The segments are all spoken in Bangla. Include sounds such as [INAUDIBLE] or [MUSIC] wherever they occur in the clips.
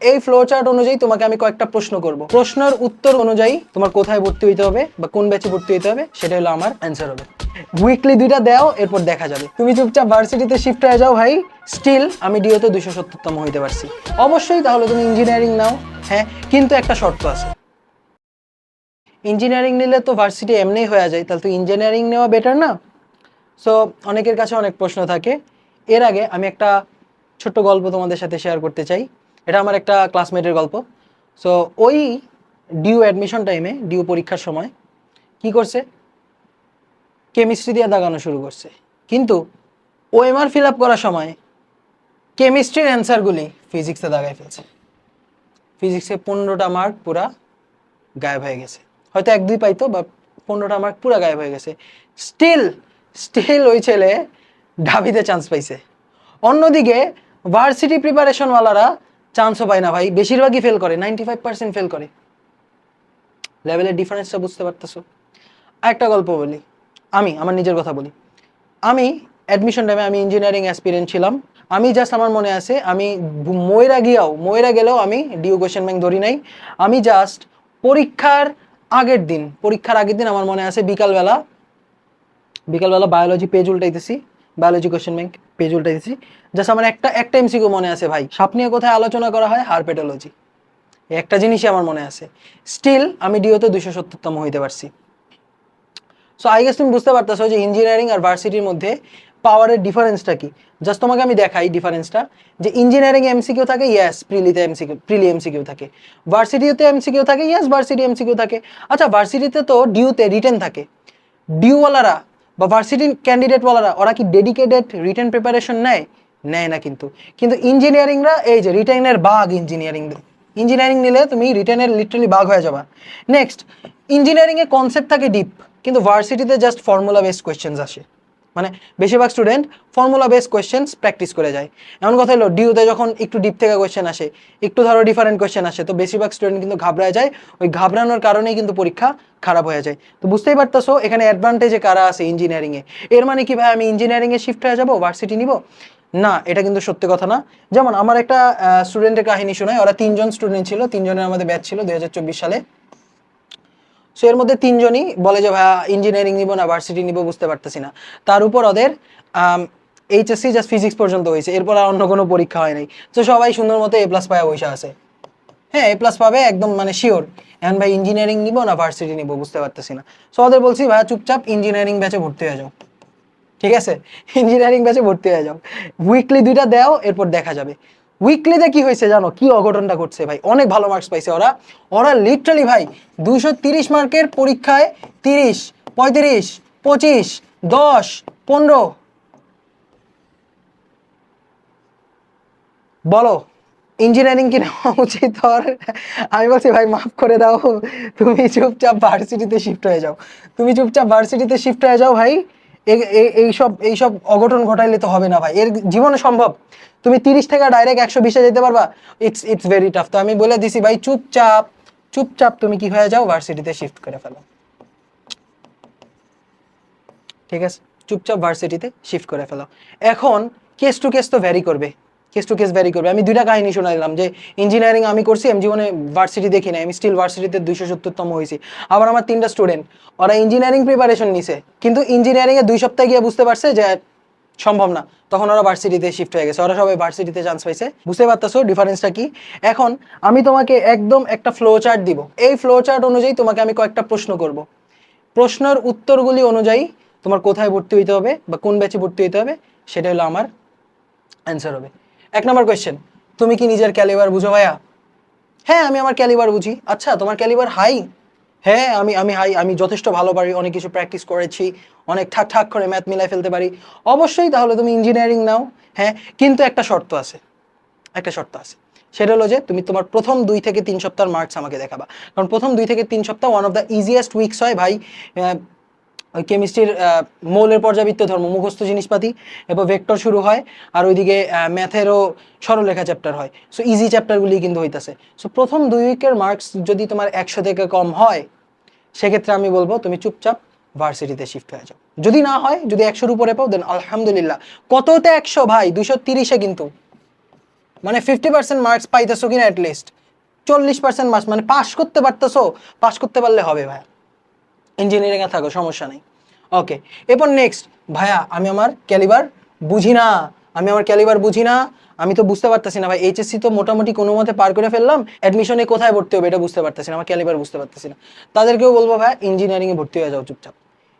এই ফ্লো চার্ট অনুযায়ী তোমাকে আমি কয়েকটা প্রশ্ন করব। প্রশ্নের উত্তর অনুযায়ী তোমার কোথায় ভর্তি হইতে হবে বা কোন ব্যাচে ভর্তি হইতে হবে সেটা হলো আমার অ্যান্সার হবে। উইকলি দুইটা দাও, এরপর দেখা যাবে। তুমি চুপচাপ ভার্সিটিতে শিফট হয়ে যাও ভাই স্টিল আমি ডিওতে দুশো সত্তরতম হইতে পারছি। অবশ্যই তাহলে তুমি ইঞ্জিনিয়ারিং নাও হ্যাঁ কিন্তু একটা শর্ত আছে। ইঞ্জিনিয়ারিং নিলে তো ভার্সিটি এমনিই হয়ে যায়, তাহলে তো ইঞ্জিনিয়ারিং নেওয়া বেটার না? সো অনেকের কাছে অনেক প্রশ্ন থাকে। এর আগে আমি একটা ছোট্ট গল্প তোমাদের সাথে শেয়ার করতে চাই। এটা আমার একটা ক্লাসমেটের গল্প। সো ওই ডিউ অ্যাডমিশন টাইমে ডিউ পরীক্ষার সময় কি করছে? কেমিস্ট্রি দিয়ে দাগানো শুরু করছে। কিন্তু ওএমআর ফিল আপ করার সময় কেমিস্ট্রির অ্যান্সারগুলি ফিজিক্সে দাগায় ফেলছে। ফিজিক্সে পনেরোটা মার্ক পুরা গায়েব হয়ে গেছে। হয়তো এক, দুই পাইতো বা পনেরোটা মার্ক পুরা গায়েব হয়ে গেছে। স্টিল স্টিল ওই ছেলে ঢাবিতে চান্স পাইছে। অন্যদিকে ভার্সিটি প্রিপারেশনওয়ালারা চান্সও পায় না ভাই। বেশিরভাগই ফেল করে নাইনটি ফাইভ পার্সেন্ট ফেল করে লেভেলের ডিফারেন্সটা বুঝতে পারতেছো? আরেকটা গল্প বলি। আমি, আমার নিজের কথা বলি। আমি অ্যাডমিশন টাইমে আমি ইঞ্জিনিয়ারিং অ্যাসপিরেন্ট ছিলাম। আমি জাস্ট আমার মনে আছে, আমি ময়রা গিয়াও, ময়রা গেলেও আমি ডিউ কোয়েশ্চেন ব্যাংক ধরি নাই। আমি জাস্ট পরীক্ষার আগের দিন, পরীক্ষার আগের দিন আমার মনে আছে বিকালবেলা বিকালবেলা বায়োলজি পেজ উল্টাইতেছি। বায়োলজি কোয়েশ্চেন ব্যাংক পেজ উল্টাইতেছি জাস্ট আমার একটা একটা এমসিকিউ মনে আছে ভাই। সাপ নিয়ে কোথায় আলোচনা করা হয়? হারপেটোলজি একটা জিনিসই আমার মনে আছে। স্টিল আমি ডিওতে দুশো সত্তরতম হইতে পারছি। সো আই গেস তুমি বুঝতে পারতেছো যে ইঞ্জিনিয়ারিং আর ভার্সিটির মধ্যে পাওয়ারের ডিফারেন্সটা কি? জাস্ট তোমাকে আমি দেখাই ডিফারেন্সটা যে ইঞ্জিনিয়ারিং এমসিকিউ থাকে ইয়েস প্রিলিতে এমসিকিউ প্রিলি এমসিকিউ থাকে। ভার্সিটিতে এমসিকিউ থাকে ইয়েস ভার্সিটি এমসিকিউ থাকে। আচ্ছা ভার্সিটিতে তো ডিউতে রিটেন থাকে। ডিউওয়ালারা বা ভার্সিটি ক্যান্ডিডেটওয়ালারা ওরা কি ডেডিকেটেড রিটার্ন প্রিপারেশন নেয়? নেয় না কিন্তু। কিন্তু ইঞ্জিনিয়ারিংরা এই যে রিটার্নের বাঘ ইঞ্জিনিয়ারিং ইঞ্জিনিয়ারিং নিলে তুমি রিটার্নের লিটারালি বাঘ হয়ে যাবা। নেক্সট ইঞ্জিনিয়ারিংয়ে কনসেপ্ট থাকে ডিপ কিন্তু ভার্সিটিতে জাস্ট ফর্মুলা বেসড কোয়েশ্চেন্স আসে। মানে বেশিরভাগ student formula base questions practice করে যায়। এমন কথা হলো ডিউতে যখন একটু ডিপ থেকে কোয়েশ্চেন আসে, একটু ধরো ডিফারেন্ট কোয়েশ্চেন আসে, তো বেশিরভাগ স্টুডেন্ট কিন্তু ঘাবড়ায় যায়। ওই ঘাবড়ানোর কারণেই কিন্তু পরীক্ষা খারাপ হয়ে যায়। তো বুঝতেই পারতেছো, এখানে অ্যাডভান্টেজে কারা আছে ইঞ্জিনিয়ারিংয়ে এর মানে কি ভাই, আমি ইঞ্জিনিয়ারিংয়ে শিফট হয়ে যাব ভার্সিটি নিব? না, এটা কিন্তু সত্যি কথা না। যেমন আমার একটা স্টুডেন্টের কাহিনী শোনায় ওরা তিনজন স্টুডেন্ট ছিল, তিনজনের আমাদের ব্যাচ ছিল, দুই হাজার চব্বিশ সালে। সো এর মধ্যে তিনজনই বলে যে, ভাইয়া ইঞ্জিনিয়ারিং নিব না ভার্সিটি নিব, বুঝতে পারতেছি না। তার উপর ওদের এইচএসসি জাস্ট ফিজিক্স পর্যন্ত হয়েছে। এরপর আর অন্য কোনো পরীক্ষা হয় নাই। তো সবাই সুন্দর মতো এ প্লাস পায়া বসে আছে। হ্যাঁ এ প্লাস পাবে একদম মানে শিওর এখন ভাই ইঞ্জিনিয়ারিং নিব না ভার্সিটি নিব, বুঝতে পারতেছি না। সো ওদের বলছি, ভাইয়া, চুপচাপ ইঞ্জিনিয়ারিং ব্যাচে ভর্তি হয়ে যাও। ঠিক আছে? [LAUGHS] ইঞ্জিনিয়ারিং ব্যাচে ভর্তি হয়ে যাও। উইকলি দুইটা দাও, এরপর দেখা যাবে। উইকলিতে কি হয়েছে জানো? কি অঘটনটা ঘটছে ভাই? অনেক ভালো মার্কস পাইছে ওরা। ওরা লিটারালি ভাই দুইশো মার্কের পরীক্ষায় তিরিশ, পঁয়ত্রিশ, পঁচিশ, দশ, পনেরো। বলো ইঞ্জিনিয়ারিং কি নেওয়া উচিত ওর আমি বলছি, ভাই, মাফ করে দাও। তুমি চুপচাপ ভার্সিটিতে শিফট হয়ে যাও। তুমি চুপচাপ ভার্সিটিতে শিফট হয়ে যাও ভাই। এইসব এইসব অঘটন ঘটাইলে তো হবে না ভাই। এর জীবনে সম্ভব। তুমি তিরিশ থেকে ডাইরেক্ট একশো বিশে যেতে পারবা। ইটস ইটস ভেরি টাফ তো আমি বলে দিছি ভাই, চুপচাপ চুপচাপ তুমি কি হয়ে যাও ভার্সিটিতে শিফট করে ফেলো। ঠিক আছে? চুপচাপ ভার্সিটিতে শিফট করে ফেলো। এখন কেস টু কেস তো ভ্যারি করবে। কেস টু কেস ভ্যারি করবে। আমি দুইটা কাহিনী শোনা দিলাম যে ইঞ্জিনিয়ারিং আমি করছি, আমি জীবনে ভার্সিটি দেখি নাই। আমি স্টিল ভার্সিটিতে দুইশো সত্তরতম হয়েছি। আবার আমার তিনটা স্টুডেন্ট ওরা ইঞ্জিনিয়ারিং প্রিপারেশন নিছে। কিন্তু ইঞ্জিনিয়ারিংয়ে দুই সপ্তাহে গিয়ে বুঝতে পারছে যে সম্ভব না। তখন ওরা ভার্সিটিতে শিফট হয়ে গেছে। ওরা সবাই ভার্সিটিতে চান্স পাইছে। বুঝতে পারতেছো ডিফারেন্সটা কি? এখন আমি তোমাকে একদম একটা ফ্লো চার্ট দিব। এই ফ্লো চার্ট অনুযায়ী তোমাকে আমি কয়েকটা প্রশ্ন করব। প্রশ্নের উত্তরগুলি অনুযায়ী তোমার কোথায় ভর্তি হইতে হবে বা কোন ব্যাচে ভর্তি হইতে হবে, সেটা হলো আমার অ্যান্সার হবে। এক নম্বর কোয়েশ্চেন তুমি কি নিজের ক্যালিবার বুঝো ভাইয়া? হ্যাঁ আমি আমার ক্যালিবার বুঝি। আচ্ছা তোমার ক্যালিবার হাই হ্যাঁ আমি আমি হাই আমি যথেষ্ট ভালো পারি, অনেক কিছু প্র্যাকটিস করেছি, অনেক ঠাক ঠাক করে ম্যাথ মিলাই ফেলতে পারি। অবশ্যই তাহলে তুমি ইঞ্জিনিয়ারিং নাও। হ্যাঁ কিন্তু একটা শর্ত আছে। একটা শর্ত আছে। সেটা হলো যে তুমি তোমার প্রথম দুই থেকে তিন সপ্তাহের মার্কস আমাকে দেখাবা। কারণ প্রথম দুই থেকে তিন সপ্তাহ one of the easiest weeks হয় ভাই। ওই কেমিস্ট্রির মৌলের পর্যাবৃত্ত ধর্ম, মুখস্থ জিনিসপাতি, এরপর ভেক্টর শুরু হয়, আর ওইদিকে ম্যাথেরও সরলরেখা চ্যাপ্টার হয়। সো ইজি চ্যাপ্টারগুলি কিন্তু হইতাছে। সো প্রথম দুই উইকের মার্কস যদি তোমার একশো থেকে কম হয়, সেক্ষেত্রে আমি বলব তুমি চুপচাপ ভার্সিটিতে শিফট হয়ে যাও। যদি না হয়, যদি একশোর উপরে পাও দেন আলহামদুলিল্লাহ। কততে একশো ভাই? দুশো তিরিশে কিন্তু। মানে ফিফটি পার্সেন্ট মার্কস পাইতেছো কিনা অ্যাটলিস্ট চল্লিশ পার্সেন্ট মার্কস মানে পাস করতে পারতেছো পাস করতে পারলে হবে ভাইয়া। ইঞ্জিনিয়ারিংয়ে থাকো, সমস্যা নেই। ওকে এরপর নেক্সট ভাইয়া, আমি আমার ক্যালিবার বুঝি না। আমি আমার ক্যালিবার বুঝি না। আমি তো বুঝতে পারতেছি না ভাই এইচএসসি তো মোটামুটি কোনো মতে পার করে ফেললাম। অ্যাডমিশনে কোথায় ভর্তি হবে এটা বুঝতে পারতেছি না, আমার ক্যালিবার বুঝতে পারতেছি না। তাদেরকেও বলব ভাই ইঞ্জিনিয়ারিংয়ে ভর্তি হয়ে যাও চুপচাপ।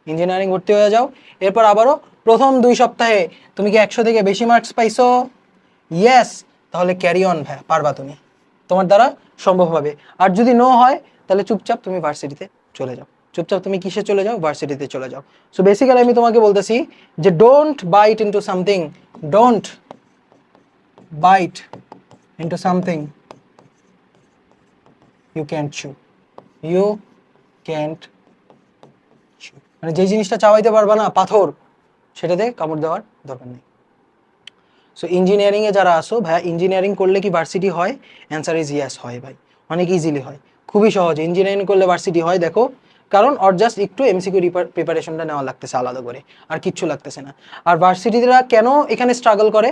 ইঞ্জিনিয়ারিং ভর্তি হয়ে যাও। এরপর আবারও প্রথম দুই সপ্তাহে, তুমি কি একশো থেকে বেশি মার্কস পাইছো? ইয়েস তাহলে ক্যারি অন ভাই পারবা তুমি। তোমার দ্বারা সম্ভব হবে। আর যদি নো হয়, তাহলে চুপচাপ তুমি ভার্সিটিতে চলে যাও। চুপচাপ তুমি কিসে চলে যাও? ভার্সিটিতে চলে যাও। সো বেসিক্যালি আমি তোমাকে বলতেছি যে don't bite into something don't bite into something you can't chew you can't মানে যে জিনিসটা চাওয়াইতে পারবা না, পাথর, সেটাতে কামড় দেওয়ার দরকার নেই। সো ইঞ্জিনিয়ারিংয়ে যারা আসো, ভাইয়া ইঞ্জিনিয়ারিং করলে কি ভার্সিটি হয়? অ্যান্সার ইজ ইয়াস হয় ভাই। অনেক ইজিলি হয়। খুবই সহজ। ইঞ্জিনিয়ারিং করলে ভার্সিটি হয়, দেখো। কারণ অর জাস্ট একটু এমসিকিউ প্রিপারেশনটা নেওয়া লাগতেছে আলাদা করে, আর কিচ্ছু লাগতেছে না। আর ভার্সিটিরা কেন এখানে স্ট্রাগল করে?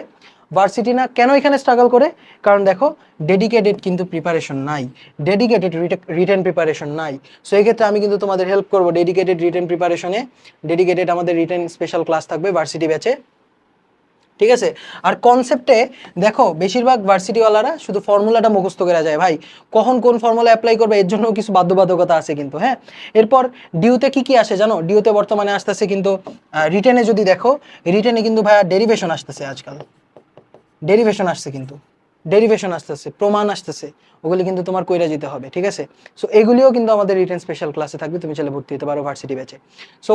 ভার্সিটি না কেন এখানে স্ট্রাগল করে? কারণ দেখো ডেডিকেটেড কিন্তু প্রিপারেশন নাই। ডেডিকেটেড রিটেন প্রিপারেশন নাই। সো এই ক্ষেত্রে আমি কিন্তু তোমাদের হেল্প করব ডেডিকেটেড রিটেন প্রিপারেশনে ডেডিকেটেড আমাদের রিটেন স্পেশাল ক্লাস থাকবে ভার্সিটি ব্যাচে ঠিক আছে? আর কনসেপ্টে দেখো, বেশিরভাগ ভার্সিটিওয়ালারা শুধু ফর্মুলাটা মুখস্থ করা যায়। ভাই, কখন কোন ফর্মুলা অ্যাপ্লাই করবে, এর জন্য কিছু বাধ্যবাধকতা আছে কিন্তু হ্যাঁ? এরপর ডিউতে কি কি আসে জানো? ডিউতে বর্তমানে আসতেছে কিন্তু রিটেনে যদি দেখো রিটেনে কিন্তু ভাইয়া ডেরিভেশন আসতেছে আজকাল। ডেরিভেশন আসছে কিন্তু। ডেরিভেশন আসতেছে, প্রমাণ আসতেছে। ওগুলি কিন্তু তোমার কইরা যেতে হবে, ঠিক আছে? সো এগুলিও কিন্তু আমাদের রিটেন স্পেশাল ক্লাসে থাকবে, তুমি চাইলে ভর্তি হতে পারো ভার্সিটি ব্যাচে so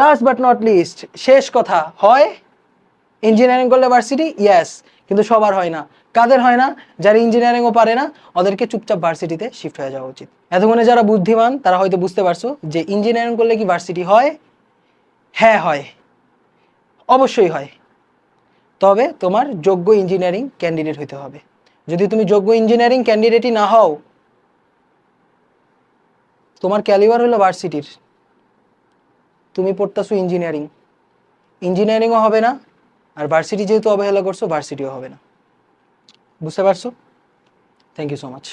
last but not least শেষ কথা হয় ইঞ্জিনিয়ারিং করলে ভার্সিটি ইয়েস কিন্তু সবার হয় না। কাদের হয় না? যারা ইঞ্জিনিয়ারিংও পারে না, ওদেরকে চুপচাপ ভার্সিটিতে শিফট হয়ে যাওয়া উচিত। এতক্ষণে যারা বুদ্ধিমান, তারা হয়তো বুঝতে পারছ যে ইঞ্জিনিয়ারিং করলে কি ভার্সিটি হয়? হ্যাঁ হয়। অবশ্যই হয়। তবে তোমার যোগ্য ইঞ্জিনিয়ারিং ক্যান্ডিডেট হইতে হবে। যদি তুমি যোগ্য ইঞ্জিনিয়ারিং ক্যান্ডিডেটই না হও, তোমার ক্যালিবার হলো ভার্সিটির তুমি পড়তেছো ইঞ্জিনিয়ারিং ইঞ্জিনিয়ারিংও হবে না আর ভার্সিটি যেহেতু অবহেলা করছ ভার্সিটিও হবে না। বুঝতে পারছ? Thank you so much